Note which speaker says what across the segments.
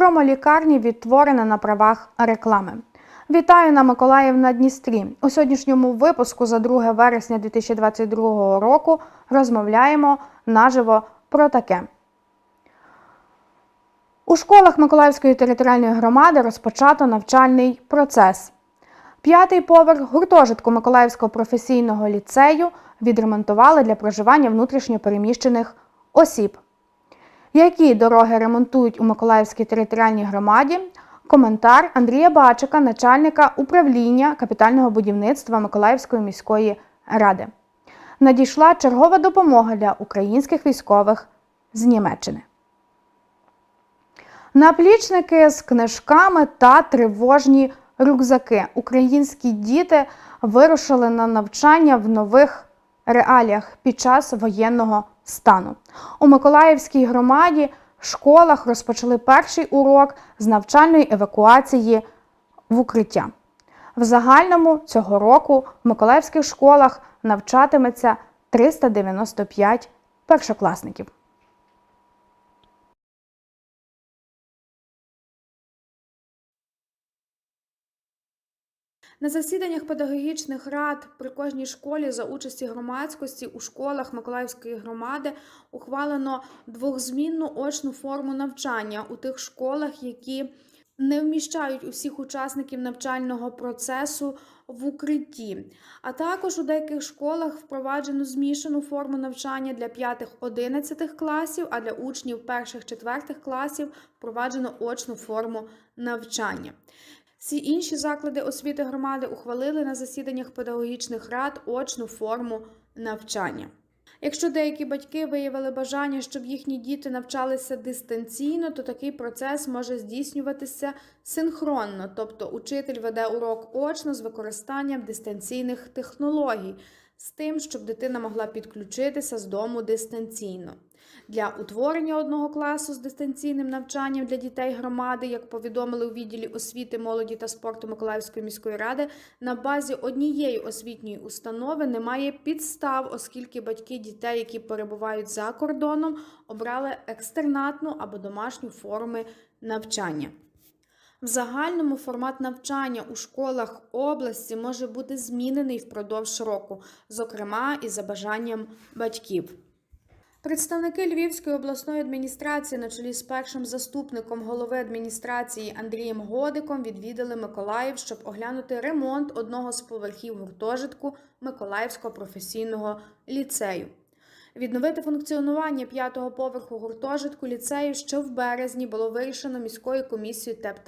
Speaker 1: Промолікарні відтворена на правах реклами. Вітаю на Миколаїв на Дністрі. У сьогоднішньому випуску за 2 вересня 2022 року розмовляємо наживо про таке. У школах Миколаївської територіальної громади розпочато навчальний процес. П'ятий поверх гуртожитку Миколаївського професійного ліцею відремонтували для проживання внутрішньопереміщених осіб. Які дороги ремонтують у Миколаївській територіальній громаді? Коментар Андрія Бачика, начальника управління капітального будівництва Миколаївської міської ради. Надійшла чергова допомога для українських військових з Німеччини. Наплічники з книжками та тривожні рюкзаки. Українські діти вирушили на навчання в нових реаліях під час воєнного стану. У Миколаївській громаді в школах розпочали перший урок з навчальної евакуації в укриття. В загальному цього року в миколаївських школах навчатиметься 395 першокласників. На засіданнях педагогічних рад при кожній школі за участі громадськості у школах Миколаївської громади ухвалено двохзмінну очну форму навчання у тих школах, які не вміщають усіх учасників навчального процесу в укритті. А також у деяких школах впроваджено змішану форму навчання для 5-11 класів, а для учнів 1-4 класів впроваджено очну форму навчання. Всі інші заклади освіти громади ухвалили на засіданнях педагогічних рад очну форму навчання. Якщо деякі батьки виявили бажання, щоб їхні діти навчалися дистанційно, то такий процес може здійснюватися синхронно, тобто учитель веде урок очно з використанням дистанційних технологій, з тим, щоб дитина могла підключитися з дому дистанційно. Для утворення одного класу з дистанційним навчанням для дітей громади, як повідомили у відділі освіти, молоді та спорту Миколаївської міської ради, на базі однієї освітньої установи немає підстав, оскільки батьки дітей, які перебувають за кордоном, обрали екстернатну або домашню форми навчання. В загальному формат навчання у школах області може бути змінений впродовж року, зокрема і за бажанням батьків. Представники Львівської обласної адміністрації на чолі з першим заступником голови адміністрації Андрієм Годиком відвідали Миколаїв, щоб оглянути ремонт одного з поверхів гуртожитку Миколаївського професійного ліцею. Відновити функціонування п'ятого поверху гуртожитку ліцею ще в березні було вирішено міською комісією ТЕП.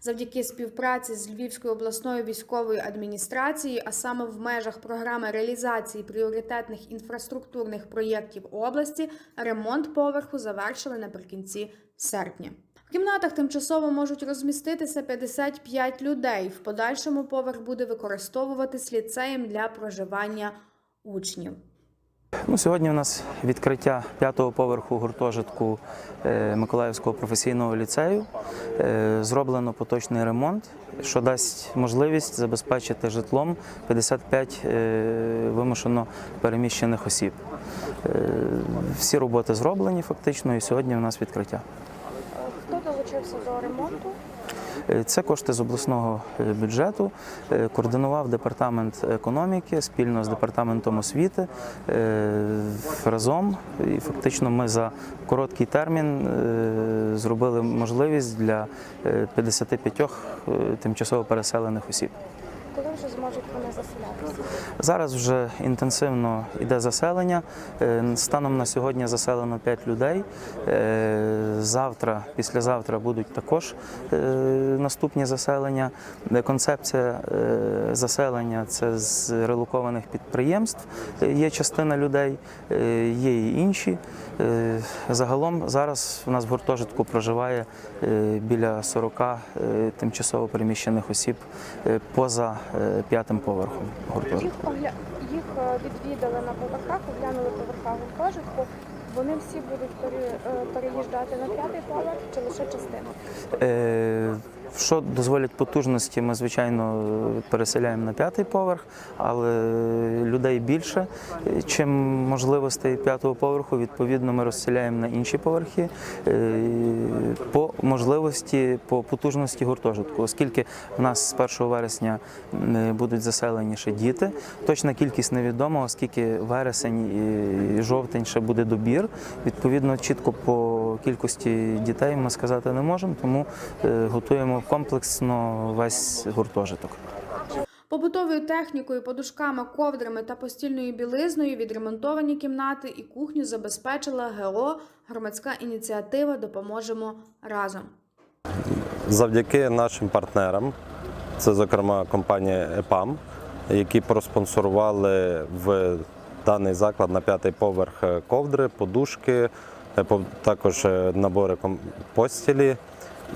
Speaker 1: Завдяки співпраці з Львівською обласною військовою адміністрацією, а саме в межах програми реалізації пріоритетних інфраструктурних проєктів області, ремонт поверху завершили наприкінці серпня. В кімнатах тимчасово можуть розміститися 55 людей. В подальшому поверх буде використовуватись ліцеєм для проживання учнів.
Speaker 2: Ну, сьогодні у нас відкриття п'ятого поверху гуртожитку е, Миколаївського професійного ліцею. Е, Зроблено поточний ремонт, що дасть можливість забезпечити житлом 55 е, вимушено переміщених осіб. Всі роботи зроблені фактично, і сьогодні у нас відкриття.
Speaker 1: Хто долучився до ремонту?
Speaker 2: Е, Це кошти з обласного е, бюджету. Е, Координував департамент економіки спільно з департаментом освіти разом. І фактично ми за короткий термін зробили можливість для е, 55 е, тимчасово переселених осіб.
Speaker 1: Вже зможуть вони заселятися?
Speaker 2: Зараз вже інтенсивно йде заселення. Е, Станом на сьогодні заселено 5 людей. Е, Завтра, післязавтра будуть також е, наступні заселення. Концепція заселення це з релокованих підприємств. Є частина людей, є і інші. Загалом зараз у нас в гуртожитку проживає біля 40 е, тимчасово переміщених осіб поза п'ятим поверхом гуртожитку.
Speaker 3: Їх, їх е, відвідали на поверхах, оглянули поверха гуртожитку. Вони всі будуть е, переїжджати на п'ятий поверх чи лише частина?
Speaker 2: Е, Що дозволять потужності, ми звичайно переселяємо на п'ятий поверх, але людей більше, чим можливостей п'ятого поверху. Відповідно, ми розселяємо на інші поверхи е, по можливості, по потужності гуртожитку, оскільки в нас з 1 вересня м, будуть заселені діти. Точна кількість невідома, оскільки вересень і жовтень ще буде добір. Відповідно, чітко по кількості дітей ми сказати не можемо, тому е, готуємо комплексно весь гуртожиток.
Speaker 1: Побутовою технікою, подушками, ковдрами та постільною білизною відремонтовані кімнати і кухню забезпечила ГО громадська ініціатива Допоможемо разом.
Speaker 4: завдяки нашим партнерам, це зокрема компанія ЕПАМ, які проспонсорували в даний заклад на п'ятий поверх е, ковдри, подушки, по- також е, набори постілі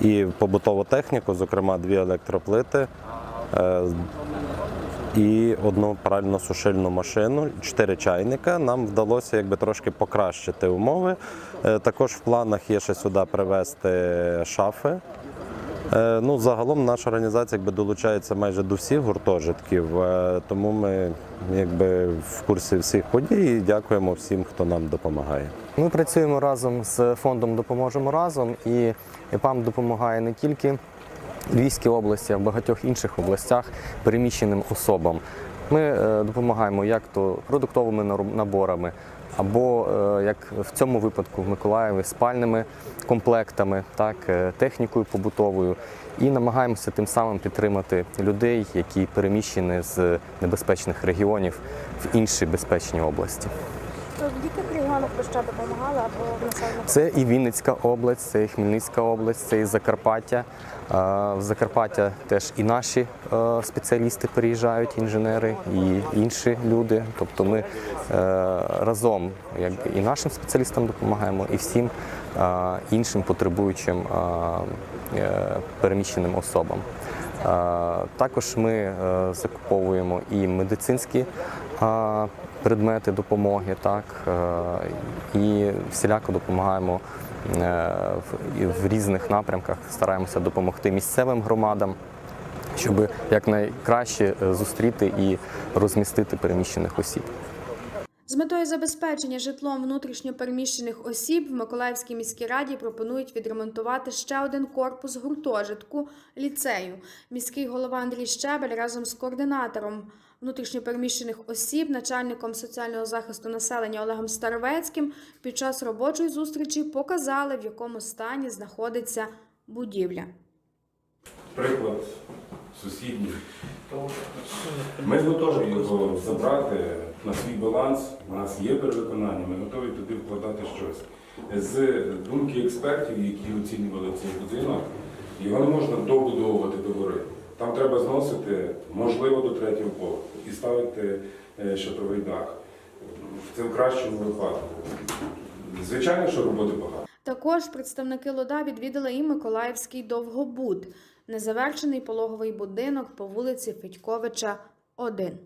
Speaker 4: і побутову техніку, зокрема дві електроплити. е, І одну пральну сушильну машину, чотири чайника. Нам вдалося якби трошки покращити умови. Е, Також в планах є ще сюди привезти шафи Е, Ну, загалом наша організація якби, долучається майже до всіх гуртожитків, е, тому ми якби, в курсі всіх подій і дякуємо всім, хто нам допомагає.
Speaker 5: Ми працюємо разом з фондом Допоможемо разом і ЕПАМ допомагає не тільки Львівській області, а в багатьох інших областях переміщеним особам. Ми е, допомагаємо як то продуктовими наборами, або е, як в цьому випадку в Миколаєві спальними комплектами, так, е, технікою побутовою. І намагаємося тим самим підтримати людей, які переміщені з небезпечних регіонів в інші безпечні області.
Speaker 3: То в яких регіонах ви ще допомагали або в населених?
Speaker 5: Це і Вінницька область, це і Хмельницька область, це і Закарпаття. В Закарпаття теж і наші е, спеціалісти переїжджають, інженери, і інші люди. Тобто ми е, разом якби, і нашим спеціалістам допомагаємо, і всім е, іншим потребуючим переміщеним особам. Також ми е, закуповуємо і медицинські предмети допомоги, так е, і всіляко допомагаємо е, в, різних напрямках. Стараємося допомогти місцевим громадам, щоб якнайкраще зустріти і розмістити переміщених осіб.
Speaker 1: З метою забезпечення житлом внутрішньопереміщених осіб в Миколаївській міській раді пропонують відремонтувати ще один корпус гуртожитку ліцею. Міський голова Андрій Щебель разом з координатором внутрішньопереміщених осіб, начальником соціального захисту населення Олегом Старовецьким під час робочої зустрічі показали, в якому стані знаходиться будівля.
Speaker 6: приклад сусідній. Ми готові його забрати на свій баланс. У нас є перевиконання, ми готові туди вкладати щось. З думки експертів, які оцінювали цей будинок, його не можна добудовувати до гори. Там треба зносити, можливо, до третього поверху і ставити е, шатровий дах. Це в кращому випадку. Звичайно, що роботи багато.
Speaker 1: Також представники ЛОДА відвідали і Миколаївський довгобуд, незавершений пологовий будинок по вулиці Федьковича, 1.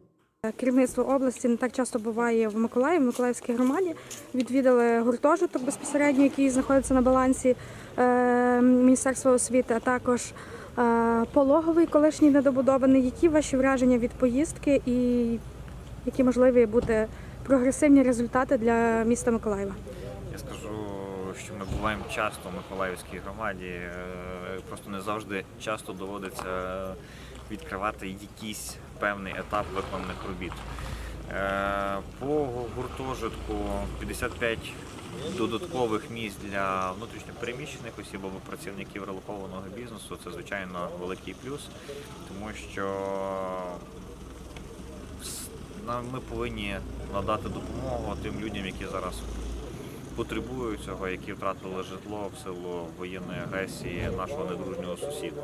Speaker 7: Керівництво області не так часто буває в Миколаєві, в Миколаївській громаді. Відвідали гуртожиток безпосередньо, який знаходиться на балансі е, Міністерства освіти, а також е, пологовий колишній недобудований. Які ваші враження від поїздки і які можливі бути прогресивні результати для міста Миколаєва?
Speaker 8: Ми буваємо часто в Миколаївській громаді. е, Просто не завжди часто доводиться відкривати якийсь певний етап виконаних робіт. Е, По гуртожитку 55 додаткових місць для внутрішньопереміщених осіб або працівників релокованого бізнесу це звичайно великий плюс, тому що ми повинні надати допомогу тим людям, які зараз потребують цього, які втратили житло в силу воєнної агресії нашого недружнього сусіда.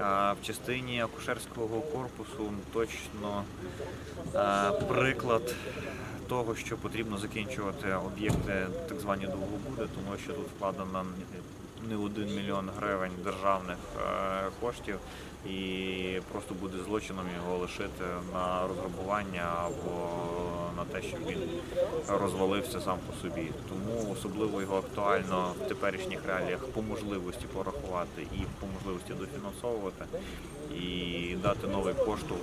Speaker 8: А в частині акушерського корпусу точно приклад того, що потрібно закінчувати об'єкти так звані довгобуди, тому що тут вкладена не один мільйон гривень державних коштів, і просто буде злочином його лишити на розграбування або на те, щоб він розвалився сам по собі. Тому особливо його актуально в теперішніх реаліях по можливості порахувати і по можливості дофінансовувати і дати новий поштовх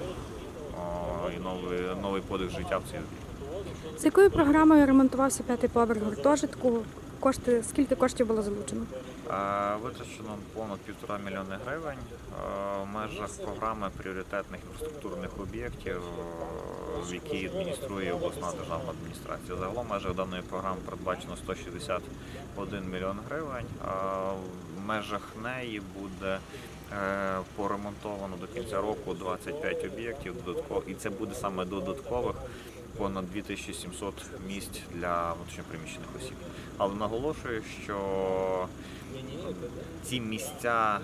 Speaker 8: і новий, новий подих життя в об'єкт.
Speaker 7: З якою програмою ремонтувався п'ятий поверх гуртожитку? Кошти скільки коштів було залучено?
Speaker 8: Е, Витрачено понад півтора мільйони гривень е, в межах програми пріоритетних інфраструктурних об'єктів, в якій адмініструє обласна державна адміністрація. Загалом межах даної програми передбачено 161 мільйон гривень. а В межах неї буде е, поремонтовано до кінця року 25 об'єктів додатково, і це буде саме додаткових понад 2700 місць для внутрішньопереміщених осіб. Але наголошую, що ці місця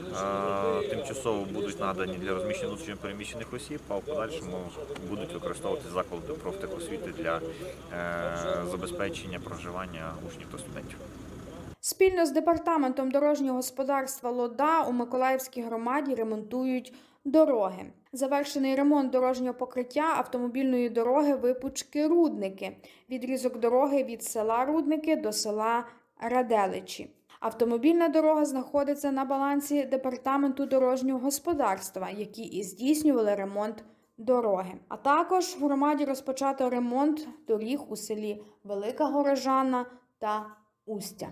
Speaker 8: е, тимчасово будуть надані для розміщення внутрішньопереміщених осіб, а в подальшому будуть використовувати заклади профтехосвіти для е, забезпечення проживання учнів та студентів.
Speaker 1: Спільно з департаментом дорожнього господарства Лода у Миколаївській громаді ремонтують дороги. Завершений ремонт дорожнього покриття автомобільної дороги Випучки Рудники. Відрізок дороги від села Рудники до села Раделичі. Автомобільна дорога знаходиться на балансі департаменту дорожнього господарства, які і здійснювали ремонт дороги. А також в громаді розпочато ремонт доріг у селі Велика Горожана та Устя.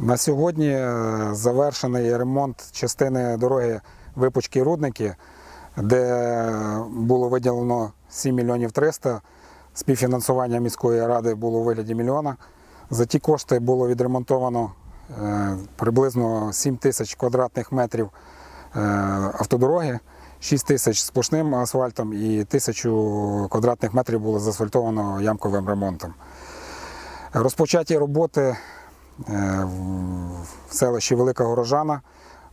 Speaker 9: На сьогодні е, завершений ремонт частини дороги Випучки Рудники, де було виділено 7 мільйонів 300. Співфінансування міської ради було у вигляді мільйона. За ті кошти було відремонтовано е, приблизно 7 тисяч квадратних метрів е, автодороги, 6 тисяч сплошним асфальтом і тисячу квадратних метрів було заасфальтовано ямковим ремонтом. Розпочаті роботи е, в селищі Велика Горожана,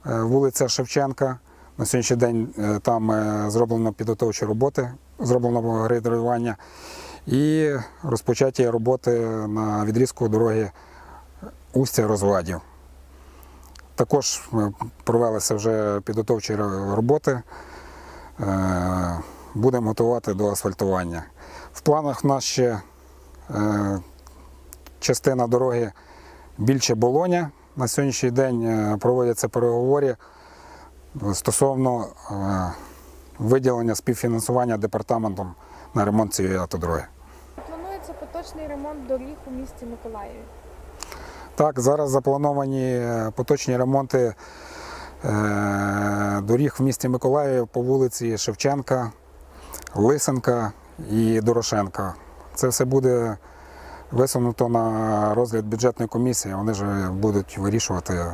Speaker 9: вулиця Шевченка. На сьогоднішній день е, там е, зроблено підготовчі роботи, зроблено грейдерування і розпочаті роботи на відрізку дороги Устя Розвадів. Також е, провелися вже підготовчі роботи. Будемо готувати до асфальтування. В планах в нас ще частина дороги більше Болоня. На сьогоднішній день проводяться переговори стосовно е, виділення співфінансування департаментом на ремонт цієї автодороги.
Speaker 3: Планується поточний ремонт доріг у місті Миколаєві.
Speaker 9: Так, зараз заплановані е, поточні ремонти е, доріг в місті Миколаїв по вулиці Шевченка, Лисенка і Дорошенка. Це все буде висунуто на розгляд бюджетної комісії. Вони ж будуть вирішувати,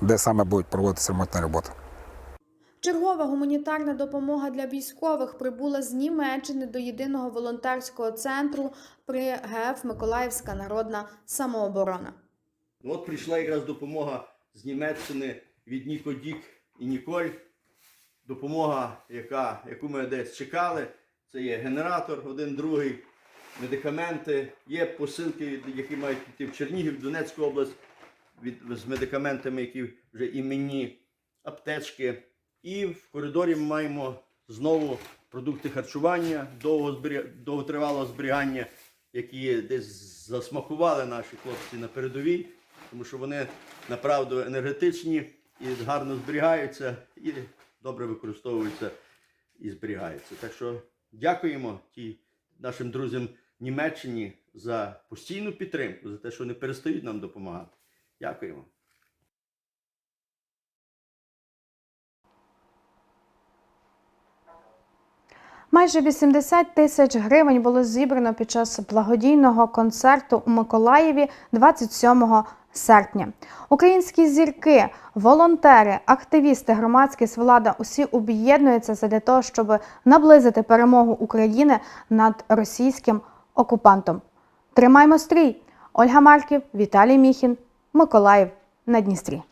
Speaker 9: де саме будуть проводитися ремонтні роботи.
Speaker 1: Чергова гуманітарна допомога для військових прибула з Німеччини до єдиного волонтерського центру при ГФ Миколаївська народна самооборона.
Speaker 10: От прийшла якраз допомога з Німеччини від Ніко Дік і Ніколь. Допомога, яка, яку ми десь чекали. Це є генератор, один другий, медикаменти. Є посилки, які мають піти в Чернігів, Донецьку область від, з медикаментами, які вже іменні, аптечки. І в коридорі ми маємо знову продукти харчування, довготривалого зберігання, які десь засмакували наші хлопці на передовій, тому що вони направду енергетичні і гарно зберігаються, і добре використовуються і зберігаються. Так що дякуємо ті нашим друзям Німеччині за постійну підтримку, за те, що вони перестають нам допомагати. Дякуємо.
Speaker 1: Майже 80 тисяч гривень було зібрано під час благодійного концерту у Миколаєві 27 серпня. Українські зірки, волонтери, активісти, громадськість влада усі об'єднуються для того, щоб наблизити перемогу України над російським окупантом. Тримаймо стрій! Ольга Марків, Віталій Міхін, Миколаїв на Дністрі.